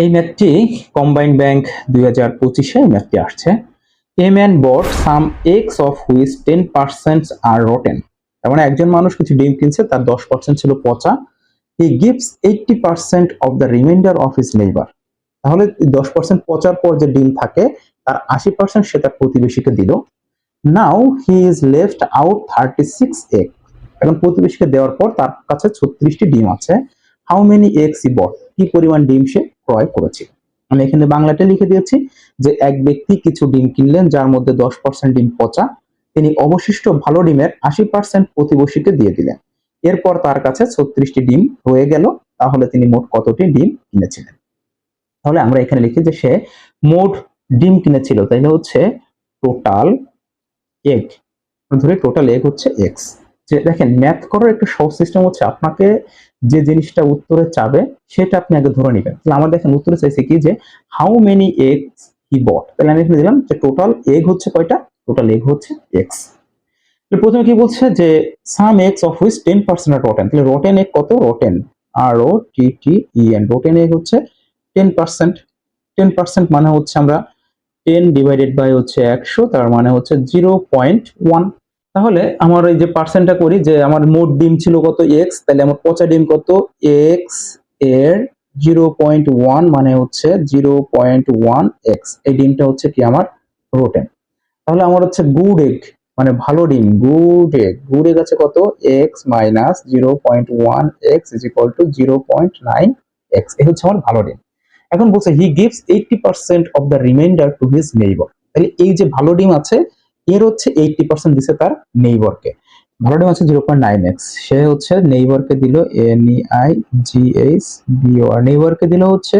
এই ম্যাথটি combined bank দুই হাজার পঁচিশে ম্যাথটি আসছে। A man bought some x of which ten percent are rotten তার মানে একজন মানুষ কিছু ডিম কিনছে, তার দশ পার্সেন্ট ছিল পচা। He gives eighty percent of the remainder of his neighbour তাহলে দশ পার্সেন্ট পচার পর যে ডিম থাকে, তার আশি পার্সেন্ট সে তার প্রতিবেশীকে দিল। Now he is left out thirty six egg এখন প্রতিবেশীকে দেওয়ার পর তার কাছে ছত্রিশটি ডিম আছে। How many eggs he bought কি পরিমাণ ডিম সে? ক্রয় করেছে। আমি এখানে বাংলাতে লিখে দিয়েছি যে এক ব্যক্তি কিছু ডিম কিনলেন যার মধ্যে দশ পার্সেন্ট ডিম পচা, তিনি অবশিষ্ট ভালো ডিমের আশি পার্সেন্ট প্রতিবেশীকে দিয়ে দিলেন। এরপর তার কাছে ছত্রিশটি ডিম রয়ে গেল, তাহলে তিনি মোট কতটি ডিম কিনেছিলেন? তাহলে আমরা এখানে লিখি যে সে মোট ডিম কিনেছিল, তাইলে হচ্ছে টোটাল এগ ধরে টোটাল এগ হচ্ছে এক্স যে দেখেন ম্যাথ করার একটা সহজ সিস্টেম হচ্ছে আপনাকে যে জিনিসটা উত্তরে চাবে, সেটা আপনি আগে ধরে নেবেন। তাহলে আমার দেখেন উত্তরে চাইছে কি যে how many eggs he bought তাহলে আমি এখানে দিলাম যে টোটাল এগ হচ্ছে কয়টা? টোটাল এগ হচ্ছে এক্স প্রথমে কি বলছে যে some x of which ten percent are rotten তাহলে রটেন এগ কত? Rotten R O T T E N rotten egg হচ্ছে টেন পার্সেন্ট টেন পার্সেন্ট মানে হচ্ছে আমরা টেন ডিভাইডেড বাই হচ্ছে একশো, তার মানে হচ্ছে জিরো পয়েন্ট ওয়ান তাহলে আমার এই যে পার্সেন্টটা করি যে আমার মোট ডিম ছিল কত এক্স তাহলে আমার পচা ডিম কত এক্সের জিরো পয়েন্ট ওয়ান মানে হচ্ছে জিরো পয়েন্ট ওয়ান এক্স এই ডিমটা হচ্ছে কি আমার রোটেন তাহলে আমার হচ্ছে গুড এগ মানে ভালো ডিম গুড এগ গুড এগ আছে কত? X minus zero point one x is equal to zero point nine x এই হচ্ছে আমার ভালো ডিম। এখন বলছে he gives eighty percent of the remainder to his neighbour তাহলে এই যে ভালো ডিম আছে এর হচ্ছে এইটটি পার্সেন্ট দিছে তার নেইবরকে ভালো ডিম আছে জিরো পয়েন্ট নাইন এক্স সে হচ্ছে নেইবরকে দিল N E I G H B O R নেইবরকে দিল হচ্ছে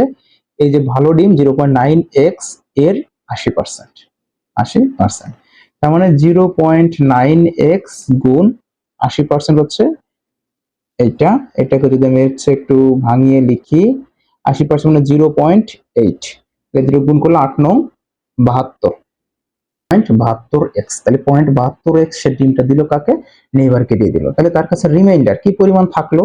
এই যে ভালো ডিম জিরো পয়েন্ট নাইন এক্সের আশি পার্সেন্ট আশি পার্সেন্ট তার মানে জিরো পয়েন্ট নাইন এক্স গুণ আশি পার্সেন্ট হচ্ছে এইটা। এটাকে যদি আমি হচ্ছে একটু ভাঙিয়ে লিখি, আশি পার্সেন্ট মানে জিরো পয়েন্ট এইট এদের গুণ করলে আট নং বাহাত্তর। পয়েন্ট বাহাত্তর এক্স তাহলে পয়েন্ট বাহাত্তর এক্স সে ডিমটা দিল কাকে? নেইবারকে দিয়ে দিল। তাহলে তার কাছে রিমাইন্ডার কি পরিমাণ থাকল?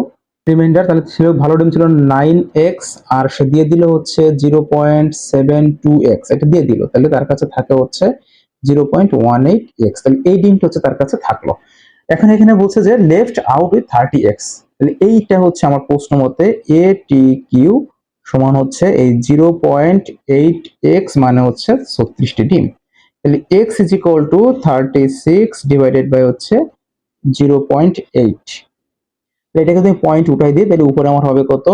রিমাইন্ডার তাহলে ছিল ভালো ডিম ছিল নাইন এক্স আর সে দিয়ে দিল হচ্ছে zero point seven two x এটা দিয়ে দিল। তাহলে তার কাছে থাকে হচ্ছে zero point one eight x তাহলে এই ডিমটা হচ্ছে তার কাছে থাকল। এখন এখানে বলছে যে left out with thirty x তাহলে এইটা হচ্ছে আমার প্রশ্ন মতে এ টি কিউ সমান হচ্ছে এই জিরো পয়েন্ট এইট এক্স মানে হচ্ছে ছত্রিশটি ডিম। তাহলে x is equal to thirty six divided by হচ্ছে জিরো পয়েন্ট এইট এটাকে যদি পয়েন্ট উঠাই দিই, তাহলে উপরে আমার হবে কত?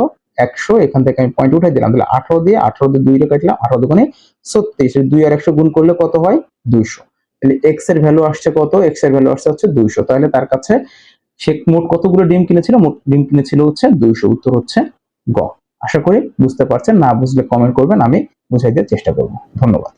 একশো। এখান থেকে আমি পয়েন্ট উঠাই দিলাম। তাহলে আঠারো দিয়ে আঠারো দিয়ে দুই কাটলাম, আঠারো দুগুণে ছত্রিশ। দুই আর একশো গুণ করলে কত হয়? দুইশো। তাহলে এক্সের ভ্যালু আসছে কত? এক্সের ভ্যালু আসছে হচ্ছে দুইশো। তাহলে তার কাছে সে মোট কতগুলো ডিম কিনেছিল? মোট ডিম কিনেছিল হচ্ছে দুইশো। উত্তর হচ্ছে গ। আশা করি বুঝতে পারছেন। না বুঝলে কমেন্ট করবেন, আমি বুঝাই দেওয়ার চেষ্টা করব। ধন্যবাদ।